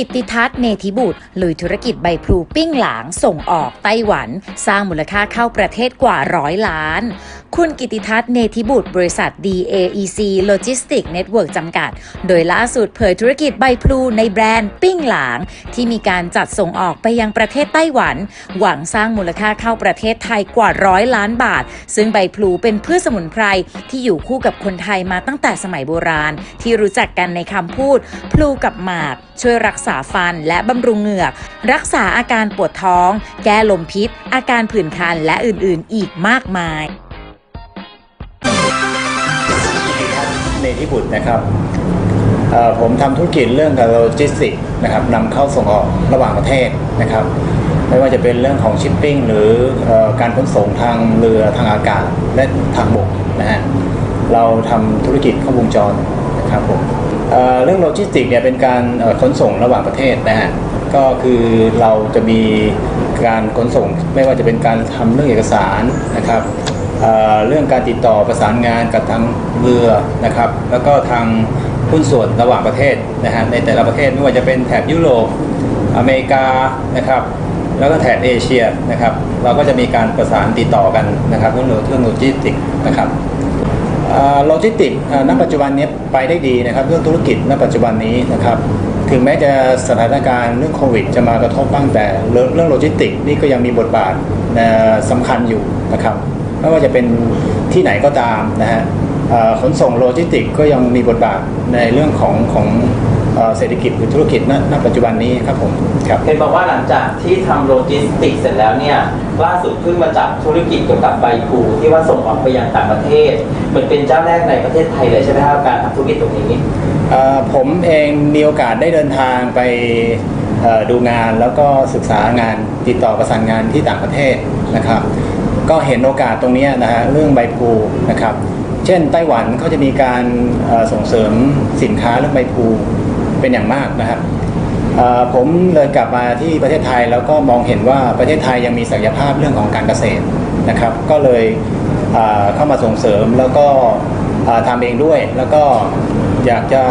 กิตติทัศน์เนธิบุตรลุยธุรกิจใบพลูปิ้งหลางส่งออกไต้หวัน สร้างมูลค่าเข้าประเทศกว่าร้อยล้านคุณกิติทัศน์เนธิบุตร บริษัท DAEC Logistics Network จำกัด โดยล่าสุดเผยธุรกิจใบพลูในแบรนด์ปิ้งหลาง ที่มีการจัดส่งออกไปยังประเทศไต้หวัน หวังสร้างมูลค่าเข้าประเทศไทยกว่าร้อยล้านบาท ซึ่งใบพลูเป็นพืชสมุนไพร ที่อยู่คู่กับคนไทยมาตั้งแต่สมัยโบราณ ที่รู้จักกันในคำพูด พลูกับหมาก ช่วยรักษาฟันและบำรุงเหงือก รักษาอาการปวดท้อง แก้ลมพิษ อาการผื่นคันและอื่นๆ อีกมากมาย ในที่บุตรนะครับผมทำธุรกิจเรื่องกับโลจิสติกส์นะครับนำเข้าส่งออกระหว่างประเทศนะครับ ไม่ว่าจะเป็นเรื่องของชิปปิ้งหรือออการขนส่งทางเรือทางอากาศและทางบกนะฮะเราทำธุรกิจข้าวงจรนะครับผมเเรื่องโลจิสติกส์เนี่ยเป็นการขนส่งระหว่างประเทศนะฮะก็คือเราจะมีการขนส่งไม่ว่าจะเป็นการทำเรื่องเอกสารนะครับ เรื่องการติดต่อประสานงานกับทางเรือนะครับ แล้วก็ทางหุ้นส่วนระหว่างประเทศนะฮะในแต่ละประเทศไม่ว่าจะเป็นแถบยุโรปอเมริกานะครับแล้วก็แถบเอเชียนะครับ เราก็จะมีการประสานติดต่อกันนะครับเรื่องเรื่องโลจิสติกส์นะครับโลจิสติกส์ณปัจจุบันนี้ไปได้ดีนะครับ เรื่องธุรกิจณปัจจุบันนี้นะครับ ถึงแม้จะสถานการณ์เรื่องโควิด จะมากระทบบ้างแต่เรื่องโลจิสติกส์นี่ก็ยังมีบทบาทสำคัญอยู่นะครับ ไม่ว่าจะเป็นที่ไหนก็ตามนะฮะเอ่อขนส่งโลจิสติกส์ก็ยังมีบทบาทในเรื่องของของเอ่อเศรษฐกิจหรือธุรกิจณณปัจจุบันนี้ครับผมครับเห็นบอกว่าหลังจากที่ทำโลจิสติกส์เสร็จแล้วเนี่ยล่าสุดเพิ่งมาจับธุรกิจเกี่ยวกับใบพลูที่ว่าส่งออกไปยังต่างประเทศ เหมือนเป็นเจ้าแรกในประเทศไทยเลยใช่ไหมครับการทำธุรกิจตรงนี้เอ่อผมเองมีโอกาสได้เดินทางไปเอ่อดูงานแล้วก็ศึกษางานติดต่อประสานงานที่ต่างประเทศนะครับ ก็เห็นโอกาสตรงนี้นะฮะเรื่องใบพลูนะครับ เช่นไต้หวันเขาจะมีการส่งเสริมสินค้าเรื่องใบพลูเป็นอย่างมากนะครับผมเลยกลับมาที่ประเทศไทยแล้วก็มองเห็นว่าประเทศไทยยังมีศักยภาพเรื่องของการเกษตรนะครับ ก็เลยเข้ามาส่งเสริมแล้วก็ทำเองด้วย แล้วก็อยากจะ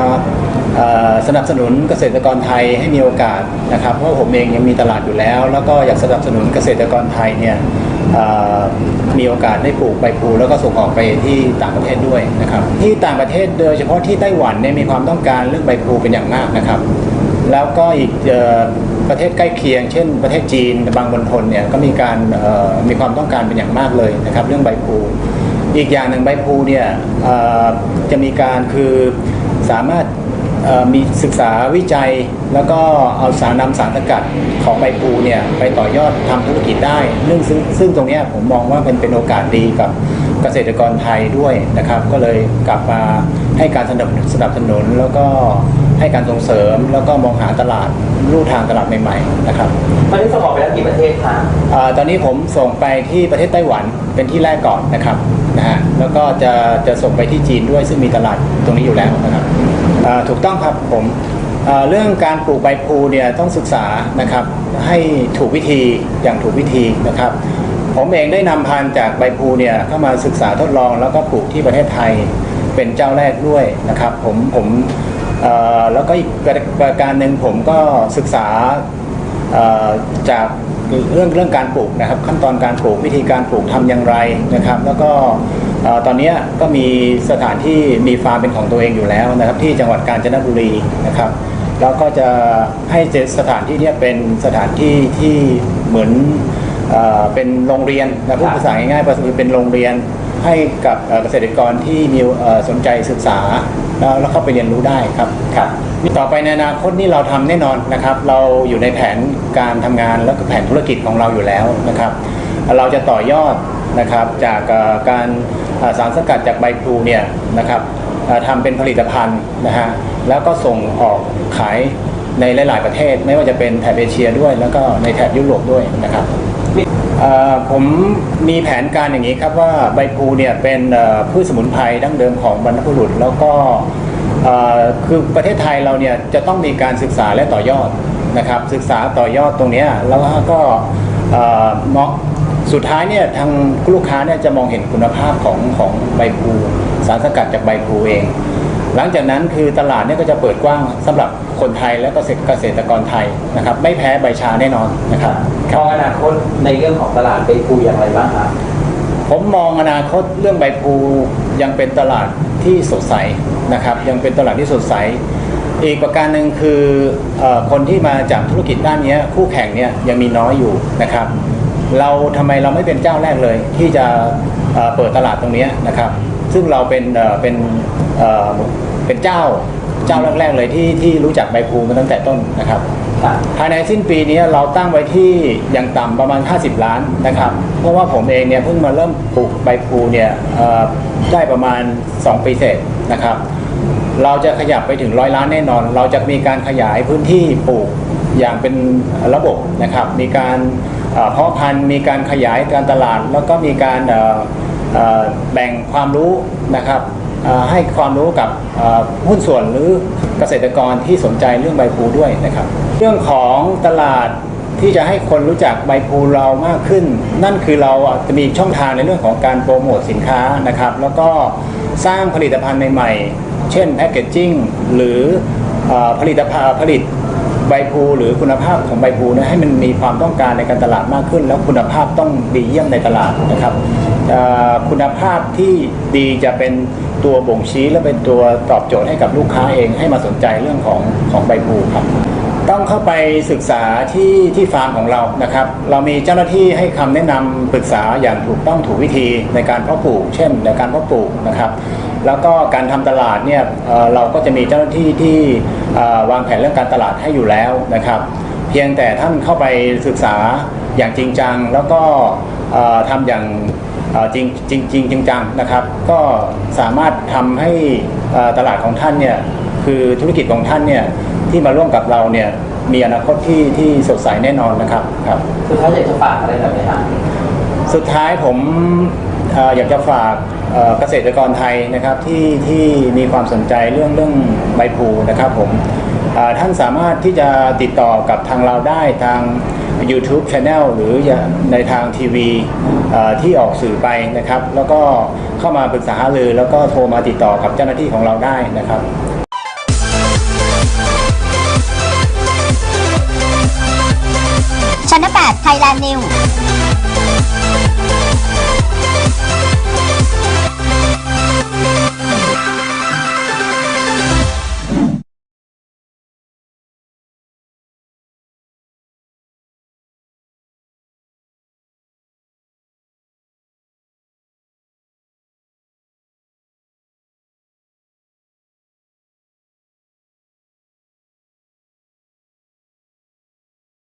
สนับสนุนเกษตรกรไทยให้มีโอกาสนะครับ เพราะผมเองยังมีตลาดอยู่แล้ว แล้วก็อยากสนับสนุนเกษตรกรไทยเนี่ยมีโอกาสได้ปลูกใบพลูแล้วก็ส่งออกไปที่ต่างประเทศด้วยนะครับ ที่ต่างประเทศโดยเฉพาะที่ไต้หวันเนี่ยมีความต้องการเรื่องใบพลูเป็นอย่างมากนะครับ แล้วก็อีกอประเทศใกล้เคียง เช่น ประเทศจีนบางบนทนเนี่ยก็มีการมีความต้องการเป็นอย่างมากเลยนะครับ เรื่องใบพลูอีกอย่างหนึ่งใบพลูเนี่ยจะมีการคือสามารถ มีศึกษาวิจัยแล้วก็เอาสารนำสารสกัดของใบพลูเนี่ยไปต่อยอดทำธุรกิจได้ซึ่งซึ่งซึ่งตรงเนี้ยผมมองว่าเป็นเป็นโอกาสดีกับเกษตรกรไทยด้วยนะครับ ก็เลยกลับมาให้การสนับสนับสนุนแล้วก็ให้การส่งเสริมแล้วก็มองหาตลาดลู่ทางตลาดใหม่ๆนะครับตอนนี้ส่งออกไปแล้วกี่ประเทศคะอาตอนนี้ผมส่งไปที่ประเทศไต้หวันเป็นที่แรกก่อนนะครับนะฮะแล้วก็จะจะส่งไปที่จีนด้วยซึ่งมีตลาดตรงนี้อยู่แล้วนะครับอ่า ถูกต้องครับผมเรื่องการปลูกใบพลูเนี่ยต้องศึกษานะครับให้ถูกวิธีอย่างถูกวิธีนะครับผมเองได้นำพันธุ์จากใบพลูเนี่ยเข้ามาศึกษาทดลองแล้วก็ปลูกที่ประเทศไทยเป็นเจ้าแรกด้วยนะครับผมผมแล้วก็อีกประการหนึ่งผมก็ศึกษาจากเรื่องเรื่องการปลูกนะครับ ขั้นตอนการปลูกวิธีการปลูกทำอย่างไรนะครับ แล้วก็ ตอนเนี้ยก็มีสถานที่มีฟาร์มเป็นของตัวเองอยู่แล้วนะครับ ที่จังหวัดกาญจนบุรีนะครับแล้วก็จะให้เจสถานที่เนี้ยเป็นสถานที่ที่เหมือนเอ่อเป็นโรงเรียนนะพูดภาษาง่ายๆก็คือเป็นโรงเรียนให้กับเอ่อเกษตรกรที่มีเอ่อสนใจศึกษาแล้วแล้วเข้าไปเรียนรู้ได้ครับครับมีต่อไปในอนาคตนี่เราทำแน่นอนนะครับ เราอยู่ในแผนการทำงานแล้วก็แผนธุรกิจของเราอยู่แล้วนะครับ เราจะต่อยอด นะครับจากการสารสกัดจากใบพลูเนี่ยนะครับทำเป็นผลิตภัณฑ์นะฮะแล้วก็ส่งออกขายในหลาย ๆ ประเทศ ไม่ว่าจะเป็นแถบเอเชียด้วย แล้วก็ในแถบยุโรปด้วยนะครับผมมีแผนการอย่างนี้ครับว่าใบพลูเนี่ยเป็นพืชสมุนไพรดั้งเดิมของบรรพบุรุษ แล้วก็คือประเทศไทยเราเนี่ยจะต้องมีการศึกษาและต่อยอดนะครับศึกษาต่อยอดตรงนี้แล้วก็เอ่อเหมาะ สุดท้ายเนี่ยทางลูกค้าเนี่ยจะมองเห็นคุณภาพของของใบพลูสารสกัดจากใบพลูเอง หลังจากนั้นคือตลาดเนี่ยก็จะเปิดกว้างสำหรับคนไทยและก็เกษตรกรไทยนะครับ ไม่แพ้ใบชาแน่นอนนะครับมองอนาคตในเรื่องของตลาดใบพลูอย่างไรบ้างครับผมมองอนาคตเรื่องใบพลูยังเป็นตลาดที่สดใสนะครับ ยังเป็นตลาดที่สดใส อีกประการหนึ่งคือเออคนที่มาจากธุรกิจด้านเนี้ยคู่แข่งเนี่ยยังมีน้อยอยู่นะครับ เราทำไมเราไม่เป็นเจ้าแรกเลย ที่จะเอ่อเปิดตลาดตรงเนี้ยนะครับ ซึ่งเราเป็นเอ่อเป็นเอ่อเป็นเจ้าเจ้าแรกๆเลยที่ที่รู้จักใบพลูมาตั้งแต่ต้นนะครับครับภายในสิ้นปีนี้เราตั้งไว้ที่อย่างต่ำประมาณ 50 ล้านนะครับ เพราะว่าผมเองเนี่ยเพิ่งมาเริ่มปลูกใบพลูเนี่ยเอ่อได้ประมาณ 2 ปีเศษนะครับ เราจะขยับไปถึงร้อยล้านแน่นอน เราจะมีการขยายพื้นที่ปลูกอย่างเป็นระบบนะครับ มีการ เพาะพันธุ์มีการขยายการตลาด แล้วก็มีการแบ่งความรู้นะครับให้ความรู้กับหุ้นส่วนหรือเกษตรกรที่สนใจเรื่องใบพลูด้วยนะครับ เรื่องของตลาดที่จะให้คนรู้จักใบพลูเรามากขึ้น นั่นคือเราจะมีช่องทางในเรื่องของการโปรโมทสินค้านะครับ แล้วก็สร้างผลิตภัณฑ์ใหม่ๆ เช่นแพคเกจจิ้งหรือเอ่อผลิตภัณฑ์ผลิต ใบพูหรือคุณภาพของใบพูนี่ยให้มันมีความต้องการในการตลาดมากขึ้น แล้วคุณภาพต้องดีเยี่ยมในตลาดนะครับคุณภาพที่ดีจะเป็นตัวบ่งชี้และเป็นตัวตอบโจทย์ให้กับลูกค้าเองให้มาสนใจเรื่องของของใบพูครับต้องเข้าไปศึกษาที่ที่ฟาร์มของเรานะครับ เรามีเจ้าหน้าที่ให้คำแนะนำปรึกษาอย่างถูกต้องถูกวิธีในการเพาะปลูก เช่นในการเพาะปลูกนะครับ แล้วก็การทำตลาดเนี่ยเอ่อเราก็จะมีเจ้าหน้าที่ที่เอ่อวางแผนเรื่องการตลาดให้อยู่แล้วนะครับ เพียงแต่ท่านเข้าไปศึกษาอย่างจริงจัง แล้วก็เอ่อทำอย่างเอ่อจริงจริงจริงจริงจังนะครับ ก็สามารถทำให้เอ่อตลาดของท่านเนี่ยคือธุรกิจของท่านเนี่ยที่มาร่วมกับเราเนี่ยมีอนาคตที่ที่สดใสแน่นอนนะครับครับสุดท้ายอยากจะฝากอะไรหน่อยไหมครับสุดท้ายผมเอยากจะฝากเกษตรกรไทยนะครับที่ที่มีความสนใจเรื่องเรื่องใบพลูนะครับผมท่านสามารถที่จะติดต่อกับทางเราได้ทาง YouTube Channel หรือในทางทีวีที่ออกสื่อไปนะครับ แล้วก็เข้ามาปรึกษาหารือแล้วก็โทรมาติดต่อกับเจ้าหน้าที่ของเราได้นะครับชั้น8 Thailand News